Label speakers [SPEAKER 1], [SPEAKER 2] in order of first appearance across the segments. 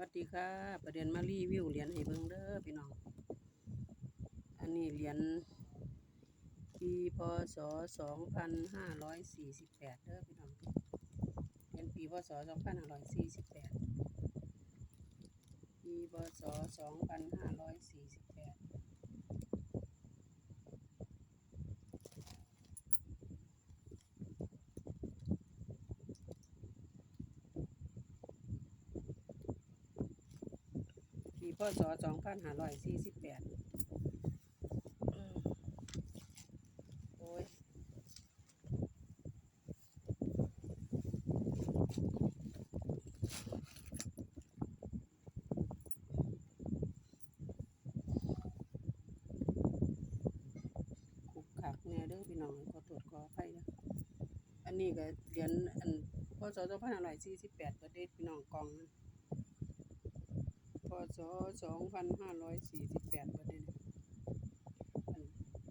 [SPEAKER 1] วัสดีค่ะ ประเด็นมารีวิวเหรียญให้เบิ้งเด้อพี่น้อง อันนี้เหรียญปีพศสองพันห้าร้อยสี่สิบแปดเด้อพี่น้อง เหรียญปีพศสองพันห้าร้อยสี่สิบแปดปีพศสองพันห้าร้อยสี่สิบแปด ศสองพันห้าร้อยสี่สิบแปดโอ้ยคุกคักแน่เด้อพี่น้องขอตรวจขออภัยเด้ออันนี้ก็เหรียญอันพศ2548ประเทศพี่น้องกองนั้นพ ศ2548ประเด็นอัน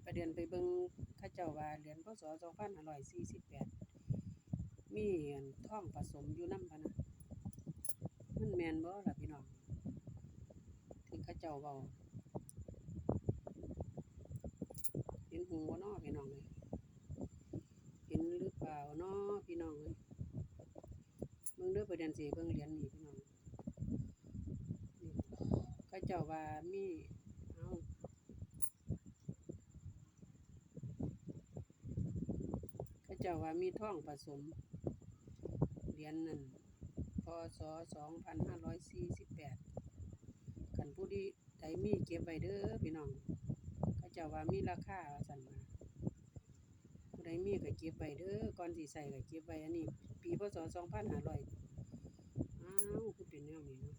[SPEAKER 1] ประเด็นไปเบิ่งเขาเจ้าว่าเหรียญพศ2548 มีอันทองผสมอยู่นำพะนะมันแม่นบ่ล่ะพี่น้องที่เขาเจ้าเว้าเห็นหูบ่เนาะพี่น้องเลยเห็นหรือเปล่าเนาะพี่น้องเลยเบิ่งเด้อประเด็นสิเบิ่งเหรียญนี่เขาเจ้าว่ามีเอ้าเขาเจ้าว่ามีท่องผสมเหรียญนั่นพศ2548คันผู้ที่ใดมีเก็บไว้เด้อพี่น้องเขาเจ้าว่ามีราคาว่าซั่นว่าผู้ใดมีก็เก็บไว้เด้อก่อนสิใส่ก็เก็บไว้อันนี้ ปีพศ2500อ้าวคือเป็นแนวนี้เนาะ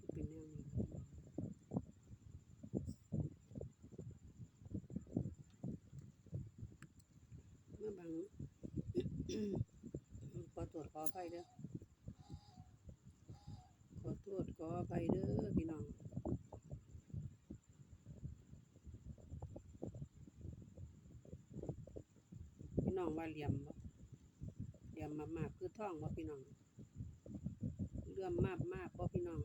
[SPEAKER 1] คือเป็นแนวนี้เนาะเมื่อ บางขอตรวจขออภัยเด้อขอโทษขออภัยเด้อพี่น้องพี่น้องว่าเหลี่ยมบ่เหลี่ยมมากๆคือท่องบ่พี่น้องเลื่อมมากมากบ่พี่น้อง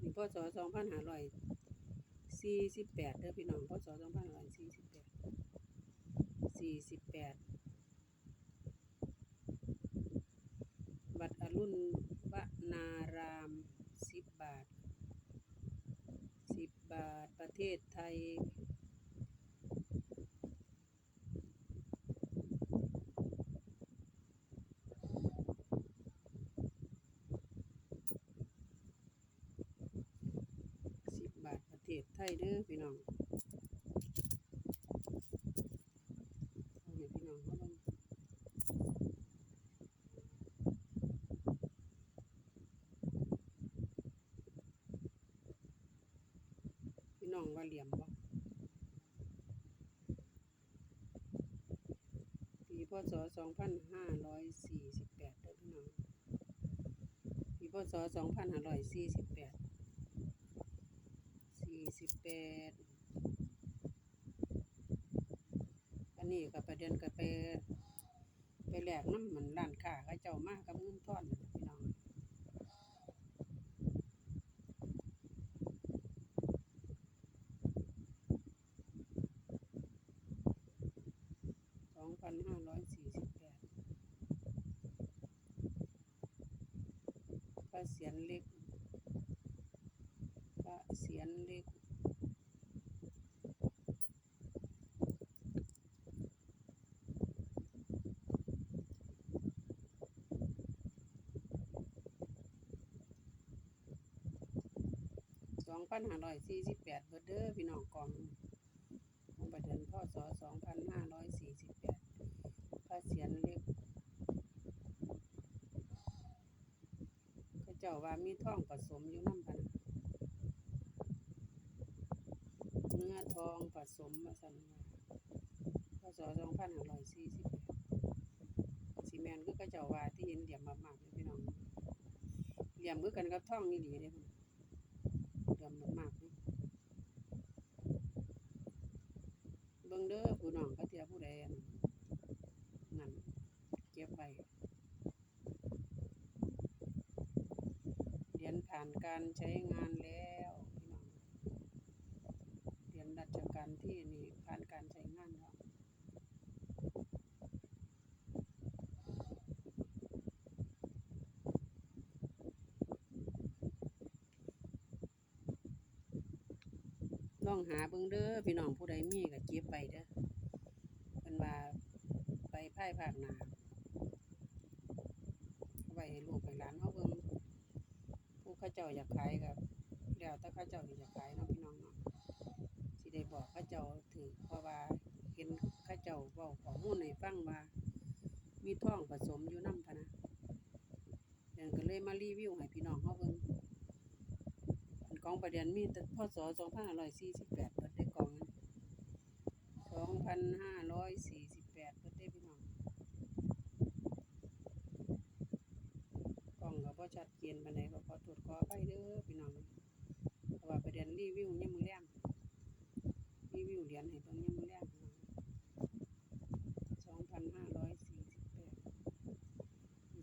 [SPEAKER 1] นี่พศสองพันห้าร้อยสี่สิบแปดเด้อพี่น้องพศสองพันห้าร้อยสี่สิบ สี่สิบแปดวัดอรุณวนารามสิบบาทสิบบาทประเทศไทยสิบบาทประเทศไทยเด้อพี่น้องเอาให้พี่น้องเขาเบิ่งพี่น้อง ว่าเหลี่ยมบ่ปีพศสองพันห้าร้อยสี่สิบแปดเด้อพี่น้องปีพศสองพันห้าร้อยสี่สิบแปดสี่สิบแปดอันนี้ก็ประเด็นก็ไปไปแหลกน้ำมันร้านค้าเขาเจ้ามากับเงินทอนนะพี่น้องสองพันห้าร้อยสี่สิบแปดพ ระเสียรเล็กพระเสียรเล็กสองพันห้าร้อยสี่สิบแปดเบอร์เดอร์พี่น้องกองของประเด็นพศสองพันห้าร้อยสี่สิบแปดพระเสียรเล็กเขาเจ้าว่ามีท่องผสมอยู่น้ำพันเนื้อทองผสมมาสันมาพศสองพันห้าร้อยสี่สิบแปดซีเมนก็กระเจ้าว่าที่เห็นเหลี่ยมมากๆเลยพี่น้องเหลี่ยมคือกันกับท่องนี่ดีเลยพุ่น เดือมมากๆเลยเบิ่งเด้อผู้น้องก็เทียผู้ใดอันนั่นเก็บไว้ ผ่านการใช้งานแล้วพี่น้องเหรียญราชการที่นี่ผ่านการใช้งานแล้วลองหาเบิ่งเด้อพี่น้องผู้ใดมีก็เก็บไปเด้อเพิ่นว่าไปภายภาคหนาไว้ให้ลูกให้หลานเฮาเบิ่งผู้เขาเจ้าอยากขายก็แล้วแต่เขาเจ้าอยากขายเนาะพี่น้องเนาะสิได้บอกเขาเจ้าถือเพราะว่าเห็นเขาเจ้าเว้าข้อมูลให้ฟังว่ามีท่องผสมอยู่นำพะนะเดี๋ยวก็เลยมารีวิวให้พี่น้องเฮาเบิ่งอันกองประเด็นมีแต่พศ2548เปิดได้กองนั้น2548เปิดได้พี่น้องกล้องก็บ่ ชัดเจนปานใดก็ขอโทษขออภัยเด้อพี่น้องเพราะว่าประเด็นรีวิวยามมื้อแลงรีวิวเหรียญให้เบิ่งยามมื้อแลงพี่น้อง2548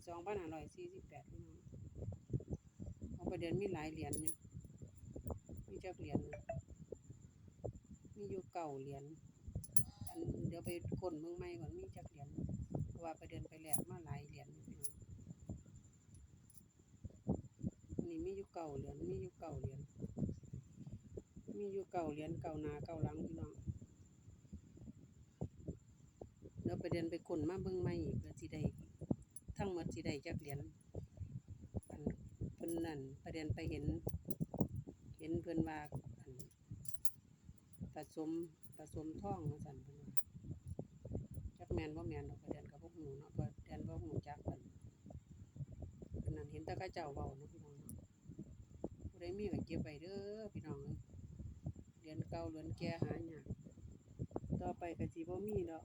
[SPEAKER 1] 2548พี่น้องของประเด็นมีหลายเหรียญอยู่มีจักเหรียญมีอยู่เก่าเหรียญอันเดี๋ยวไปค้นเมืองใหม่ก่อนมีจักเหรียญเพราะว่าไปเดินไปแลกมาหลายเหรียญอยู่พี่น้องอั นี้มีอยู่เก่าเหรียญมีอยู่เก่าเหรียญมีอยู่เก่าเหรียญเก่านาเก่าหลังพี่น้องเดี๋ยวไปเดินไปคนมาเบิ่งใหม่เพื่อสิได้ทั้งหมดสิได้จักเหรียญอันเพิ่นนั่นประเด็นไปเห็น เห็นเพิ่นว่าอันผสมผสมท่องว่าซั่นเพิ่นว่าจักแม่นบ่แมนดอกประเด็นก็บ่ฮู้เนาะประเด็นบ่ฮู้จักกันนนั่นเห็นแต่เขาเจ้าเว้าเนาะ ผู้ใดมีก็เก็บไว้เด้อพี่น้องเหรียญเก่าเหรียญแก่หายากต่อไปก็สิบ่มีดอก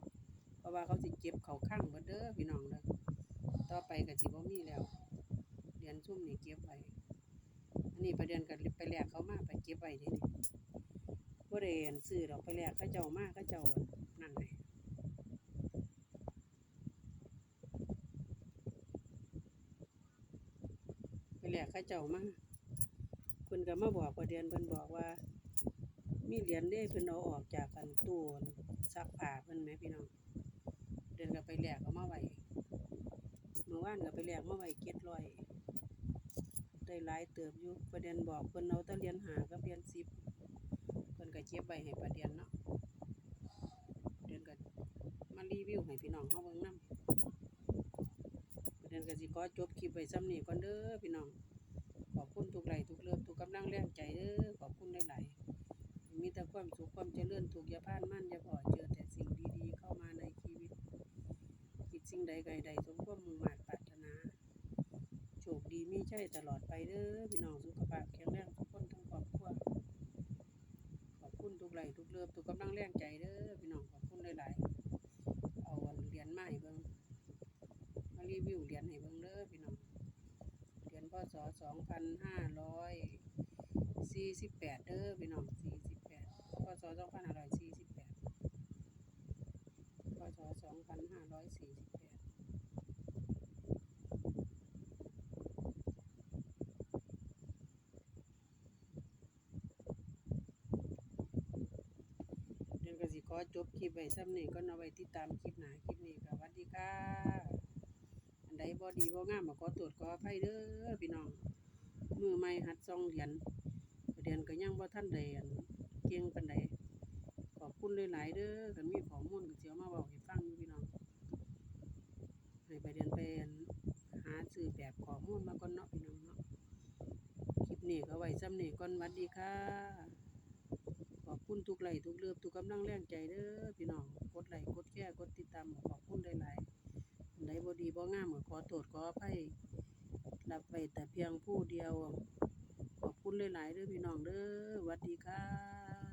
[SPEAKER 1] เพราะว่าเขาสิเก็บเขาข้างเบิดเด้อพี่น้องเด้อต่อไปก็สิบ่มีแล้วเหรียญซุ่มนี่เก็บไว้อันนี้ประเด็นกันไปแลกเขามาไปเก็บไว้เดี๋ยวนี้บ่ได้อันซื้อดอกไปแลกเขาเจ้ามาเขาเจ้านั่นเลยไปแลกเขาเจ้ามา พิ่นก็มาบอกประเด็นเพิ่นบอกว่า มีเหรียญเด้เพิ่นเอาออกจากกันตู้ซักผ้าเพิ่นแหมพี่น้อง เดินก็ไปแลกเอามาไว้เมื่อวานก็ไปแลกมาไว้700ได้หลายเติบอยู่ประเด็นบอกเพิ่นเอาต่เรียญ5กับเรียญ10เพิ่นก็เก็บไว้ให้ประเด็นเนาะประเด็นก็มารีวิวให้พี่น้องเฮาเบิ่งนํประเด็นก็สิขอจบคลิปไว้ซ้ำนี้ก่อนเด้อพี่น้อง ลค์ทุกเลิฟทุกกำลังแรงใจเด้อขอบคุณหลายๆมีแต่ความสุขความเจริญทุกอย่าพลาดมั่นอย่าพอเจอแต่สิ่งดีๆเข้ามาในชีวิต คิดสิ่งใดใดใดสมความมุ่งมั่นปรารถนาโชคดีมีชัยตลอดไปเด้อพี่น้องสุขภาพแข็งแรงทุกคนทั้งครอบครัวขอบคุณทุกไหลทุกเลิฟทุกกำลังแรงใจเด้อพี่น้องขอบคุณหลายๆเอาเหรียญมาให้เบิ่งมารีวิวเหรียญให้เบิ่งเด้อพี่น้องเหรียญพ ศสองพันห้าร้อยสี่สิบแปดเด้อพี่น้องสี่สิบแปดพศสองพันห้าร้อยสี่สิบแปดพศสองพันห้าร้อยสี่สิบแปดเดี๋ยวก็สิขอจบคลิปไว้ซ้ำนี้ก็เอาไว้ติดตามคลิปหนาคลิปนี้ก็สวัสดีค่ะ ดบ่ดีบ่งามก็ขอตรวจขออภัยเด้อพี่น้อง มือใหม่หัดส่องเหรียญเหรียญก็ยังบ่ทันได้อันเก่งปานใดขอบคุณหลายๆเด้อคันมีข้อมูลก็สิเอามาเว้าให้ฟังอยู่พี่น้องให้ไปเรียนไปหาซื้อแบบข้อมูลมาก่อนเนาะพี่น้องเนาะคลิปนี้ก็ไว้ซ้ำนี้ก่อนสวัสดีค่ะขอบคุณทุกไลค์ทุกเลือบทุกกำลังแรงใจเด้อพี่น้องกดไลค์กดแชร์กดติดตามขอบคุณหลายๆ ใดบ่ดีบ่งามก็ขอโทษขออภัยรับไว้แต่เพียงผู้เดียว ขอบคุณหลายๆเด้อพี่น้องเด้อสวัสดีค่ะ